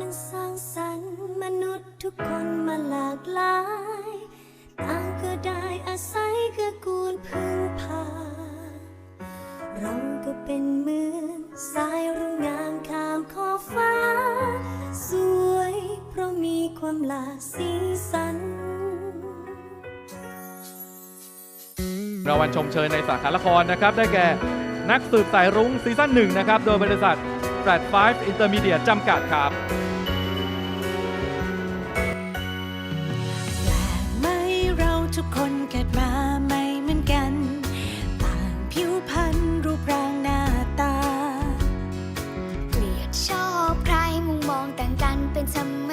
นั้นสร้างสรรค์มนุษย์ทุกคนมาหลากหลาย ต่างก็ได้อาศัยเกื้อกูลพึ่งพา เราก็เป็นเหมือนสายรุ่งงามข้ามขอบฟ้า สวยเพราะมีความหลากสีสันรางวัลชมเชยในสาขาละครนะครับ ได้แก่นักสืบสายรุ้งซีซั่นหนึ่งนะครับ โดยบริษัท f l a t 5 Intermediate จำกัดครับ ทุกคนเกิดมาไม่เหมือนกัน ต่างผิวพรรณรูปร่างหน้าตา เกลียดชอบใครมุมมองต่างกันเป็นธรรม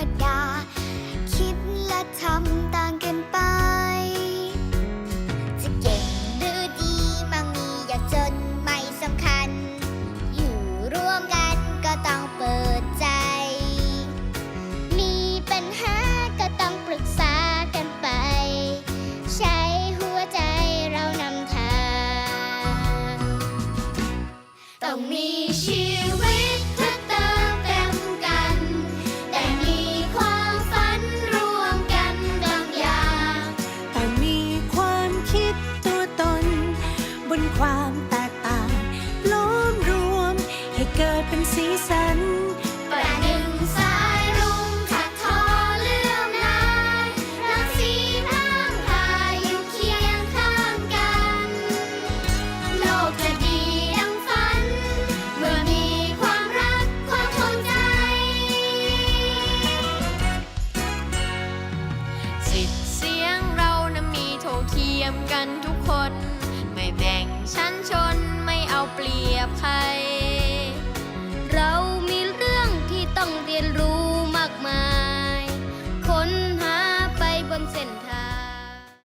ต้องมีชีวิตเพื่เติมเต็มกัน แต่มีความฝันร่วมกันบางอย่าง แต่มีความคิดตัวตน บนความแตกต่างล้อมรวมให้เกิดเป็นสีสัน เปรียบใคร